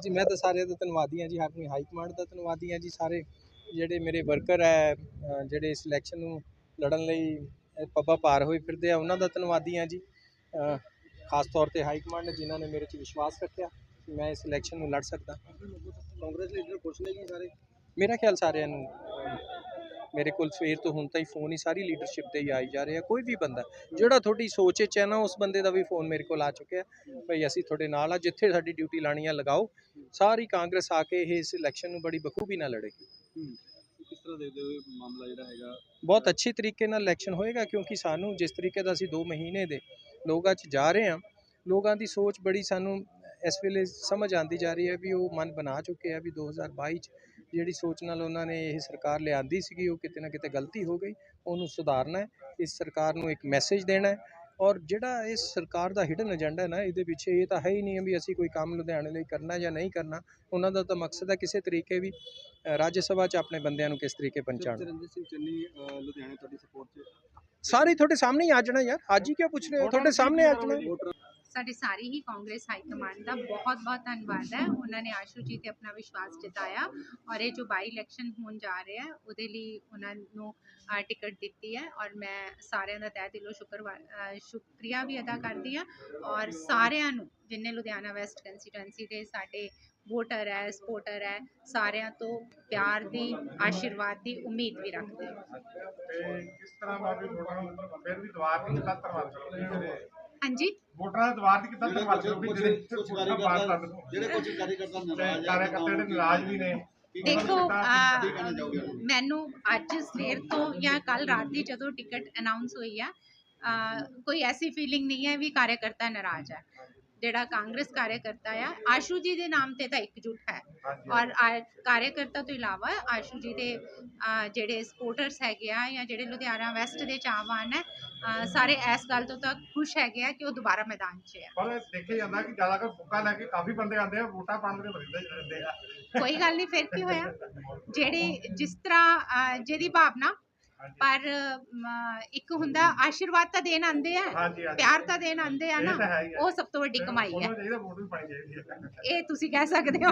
ਜੀ ਮੈਂ ਤਾਂ ਸਾਰਿਆਂ ਦਾ ਧੰਨਵਾਦੀ ਹਾਂ ਜੀ ਆਪਣੀ ਹਾਈ ਕਮਾਂਡ ਦਾ ਧੰਨਵਾਦੀ ਹਾਂ ਜੀ ਸਾਰੇ ਜਿਹੜੇ ਮੇਰੇ ਵਰਕਰ ਹੈ ਜਿਹੜੇ ਸਿਲੈਕਸ਼ਨ ਨੂੰ ਲੜਨ ਲਈ ਪੱਬਾਂ ਪਾਰ ਹੋਏ ਫਿਰਦੇ ਆ ਉਹਨਾਂ ਦਾ ਧੰਨਵਾਦੀ ਹਾਂ ਜੀ। ਖਾਸ ਤੌਰ ਤੇ ਹਾਈ ਕਮਾਂਡ ਨੇ ਜਿਨ੍ਹਾਂ ਨੇ ਮੇਰੇ 'ਚ ਵਿਸ਼ਵਾਸ ਰੱਖਿਆ ਕਿ ਮੈਂ ਇਸ ਇਲੈਕਸ਼ਨ ਨੂੰ ਲੜ ਸਕਦਾ। ਕਾਂਗਰਸ ਲੀਡਰ ਪੁੱਛ ਲੈ ਜੀ ਸਾਰੇ। ਮੇਰਾ ਖਿਆਲ ਸਾਰਿਆਂ ਨੂੰ ਮੇਰੇ ਕੋਲ ਸਵੇਰ ਤੋਂ ਹੁਣ ਤਾਈਂ ਫੋਨ ਹੀ ਸਾਰੀ ਲੀਡਰਸ਼ਿਪ ਦੇ ਹੀ ਆਈ ਜਾ ਰਹੇ ਆ ਕੋਈ ਵੀ ਬੰਦਾ ਜਿਹੜਾ ਤੁਹਾਡੀ ਸੋਚ 'ਚ ਹੈ ਨਾ ਉਸ ਬੰਦੇ ਦਾ ਵੀ ਫੋਨ ਮੇਰੇ ਕੋਲ ਆ ਚੁੱਕਿਆ ਭਈ ਅਸੀਂ ਤੁਹਾਡੇ ਨਾਲ ਆ ਜਿੱਥੇ ਸਾਡੀ ਡਿਊਟੀ ਲਾਣੀ ਆ ਲਗਾਓ। ਸਾਰੀ ਕਾਂਗਰਸ ਆ ਕੇ ਇਹ ਇਸ ਇਲੈਕਸ਼ਨ ਨੂੰ ਬੜੀ ਬਖੂਬੀ ਨਾਲ ਲੜੇਗੀ। ਕਿਸ ਤਰ੍ਹਾਂ ਦੇਖਦੇ ਹੋ ਇਹ ਮਾਮਲਾ ਜਿਹੜਾ ਹੈਗਾ? ਬਹੁਤ ਅੱਛੀ ਤਰੀਕੇ ਨਾਲ ਇਲੈਕਸ਼ਨ ਹੋਏਗਾ ਕਿਉਂਕਿ ਸਾਨੂੰ ਜਿਸ ਤਰੀਕੇ ਦਾ ਅਸੀਂ 2 ਮਹੀਨੇ ਦੇ ਲੋਕਾਂ 'ਚ ਜਾ ਰਹੇ ਹਾਂ ਲੋਕਾਂ ਦੀ ਸੋਚ ਬੜੀ ਸਾਨੂੰ ਇਸ ਵੇਲੇ ਸਮਝ ਆਂਦੀ ਜਾ ਰਹੀ ਹੈ ਵੀ ਉਹ ਮਨ ਬਣਾ ਚੁੱਕੇ ਆ ਵੀ 2022 'ਚ ਜਿਹੜੀ ਸੋਚ ਨਾਲ ਉਹਨਾਂ ਨੇ ਇਹ ਸਰਕਾਰ ਲਿਆਂਦੀ ਸੀਗੀ ਉਹ ਕਿਤੇ ਨਾ ਕਿਤੇ ਗਲਤੀ ਹੋ ਗਈ ਉਹਨੂੰ ਸੁਧਾਰਨਾ ਹੈ ਇਸ ਸਰਕਾਰ ਨੂੰ ਇੱਕ ਮੈਸੇਜ ਦੇਣਾ ਔਰ ਜਿਹੜਾ ਇਸ ਸਰਕਾਰ ਦਾ ਹਿਡਨ ਏਜੰਡਾ ਹੈ ਨਾ ਇਹਦੇ ਪਿੱਛੇ ਇਹ ਤਾਂ ਹੈ ਹੀ ਨਹੀਂ ਵੀ ਅਸੀਂ ਕੋਈ ਕੰਮ ਲੁਧਿਆਣੇ ਲਈ ਕਰਨਾ ਜਾਂ ਨਹੀਂ ਕਰਨਾ ਉਹਨਾਂ ਦਾ ਤਾਂ ਮਕਸਦ ਹੈ ਕਿਸੇ ਤਰੀਕੇ ਵੀ ਰਾਜ ਸਭਾ 'ਚ ਆਪਣੇ ਬੰਦਿਆਂ ਨੂੰ ਕਿਸ ਤਰੀਕੇ ਪਹੁੰਚਾਉਣਾ। ਸਿੰਘ ਚੰਨੀ ਅਹ, ਲੁਧਿਆਣੇ ਤੁਹਾਡੀ ਸਪੋਰਟ 'ਚ। ਸਾਰੇ ਤੁਹਾਡੇ ਸਾਹਮਣੇ ਹੀ ਆ ਜਾਣਾ ਯਾਰ ਅੱਜ ਹੀ ਕਿਉਂ ਪੁੱਛ ਰਹੇ ਹੋ? ਤੁਹਾਡੇ ਸਾਹਮਣੇ ਆ ਜਾਣਾ। ਸਾਡੇ ਸਾਰੇ ਹੀ ਕਾਂਗਰਸ ਹਾਈ ਕਮਾਂਡ ਦਾ ਬਹੁਤ ਬਹੁਤ ਧੰਨਵਾਦ ਹੈ। ਉਹਨਾਂ ਨੇ ਆਸ਼ੂ ਜੀ ਤੇ ਆਪਣਾ ਵਿਸ਼ਵਾਸ ਜਤਾਇਆ ਔਰ ਇਹ ਜੋ ਬਾਈ ਇਲੈਕਸ਼ਨ ਹੋਣ ਜਾ ਰਿਹਾ ਹੈ, ਉਹਦੇ ਲਈ ਉਹਨਾਂ ਨੂੰ ਟਿਕਟ ਦਿੱਤੀ ਹੈ ਔਰ ਮੈਂ ਸਾਰਿਆਂ ਦਾ ਤਹਿ ਦਿਲੋਂ ਸ਼ੁਕਰਵਾ ਸ਼ੁਕਰੀਆ ਵੀ ਅਦਾ ਕਰਦੀ ਹਾਂ ਔਰ ਸਾਰਿਆਂ ਨੂੰ, ਜਿੰਨੇ ਲੁਧਿਆਣਾ ਵੈਸਟ ਕੰਸਟੀਟੁਐਂਸੀ ਦੇ ਸਾਡੇ ਵੋਟਰ ਹੈ ਸਪੋਰਟਰ ਹੈ, ਸਾਰਿਆਂ ਤੋਂ ਪਿਆਰ ਦੀ, ਆਸ਼ੀਰਵਾਦ ਦੀ ਉਮੀਦ ਵੀ ਰੱਖਦੇ ਹਾਂ। ਕਿਸ ਤਰ੍ਹਾਂ ਦਾ ਵੀ ਵੋਟਰਾਂ ਫਿਰ ਵੀ ਦੁਆਰ ਦੀ ਧੰਨਵਾਦ ਕਰੋਗੇ ਜਿਹੜੇ ਹਾਂਜੀ ਵੋਟਰਾਂ ਦੇ ਦੁਆਰ ਦੀ ਕਿੱਦਾਂ ਧੰਨਵਾਦ ਕਰੋਗੇ ਜਿਹੜੇ ਕੁਝ ਕਾਰਜਕਰਤਾ ਜਿਹੜੇ ਕੁਝ ਕਾਰਜਕਰਤਾ ਨਾਰਾਜ਼ ਕਾਰਜਕਰਤਾ ਜਿਹੜੇ ਨਾਰਾਜ਼ ਵੀ ਨੇ ਦੇਖੋ? ਮੈਨੂੰ ਅੱਜ ਸਵੇਰ ਤੋਂ ਜਾਂ ਕੱਲ ਰਾਤ ਦੀ ਜਦੋਂ ਟਿਕਟ ਅਨਾਉਂਸ ਹੋਈ ਆ ਕੋਈ ਐਸੀ ਫੀਲਿੰਗ ਨਹੀਂ ਹੈ ਵੀ ਕਾਰਜਕਰਤਾ ਨਾਰਾਜ਼ ਹੈ ਜਿਹੜਾ ਕਾਂਗਰਸ ਕਾਰਜਕਰਤਾ ਆ ਆਸ਼ੂ ਜੀ ਦੇ ਨਾਮ ਤੇ ਤਾਂ ਇਕਜੁੱਟ ਹੈ। ਔਰ ਕਾਰਜਕਰਤਾ ਤੋਂ ਇਲਾਵਾ ਆਸ਼ੂ ਜੀ ਦੇ ਜਿਹੜੇ ਸਪੋਰਟਰਸ ਹੈਗੇ ਆ ਜਾਂ ਜਿਹੜੇ ਲੁਧਿਆਣਾ ਵੈਸਟ ਦੇ ਚਾਹਵਾਨ ਹੈ ਸਾਰੇ ਇਸ ਗੱਲ ਤੋਂ ਤਾਂ ਖੁਸ਼ ਹੈਗੇ ਆ ਕਿ ਉਹ ਦੁਬਾਰਾ ਮੈਦਾਨ 'ਚ ਆ। ਪਰ ਦੇਖਿਆ ਜਾਂਦਾ ਕਿ ਜ਼ਿਆਦਾਤਰ ਬੁੱਕਾ ਲੈ ਕੇ ਕਾਫੀ ਬੰਦੇ ਆਉਂਦੇ ਆ ਵੋਟਾਂ ਪਾਉਣ ਦੇ ਮਰਿੰਦੇ ਰਹਿੰਦੇ ਆ। ਕੋਈ ਗੱਲ ਨਹੀਂ ਫਿਰ ਕੀ ਹੋਇਆ? ਜਿਹੜੇ ਜਿਸ ਤਰ੍ਹਾਂ ਜਿਹਦੀ ਭਾਵਨਾ ਪਰ ਇੱਕ ਹੁੰਦਾ ਆਸ਼ੀਰਵਾਦ ਤਾਂ ਦੇਣ ਆਂਦੇ ਆ ਪਿਆਰ ਤਾਂ ਦੇਣ ਆਂਦੇ ਆ ਨਾ। ਉਹ ਸਭ ਤੋਂ ਵੱਡੀ ਕਮਾਈ ਹੈ ਇਹ ਤੁਸੀਂ ਕਹਿ ਸਕਦੇ ਹੋ।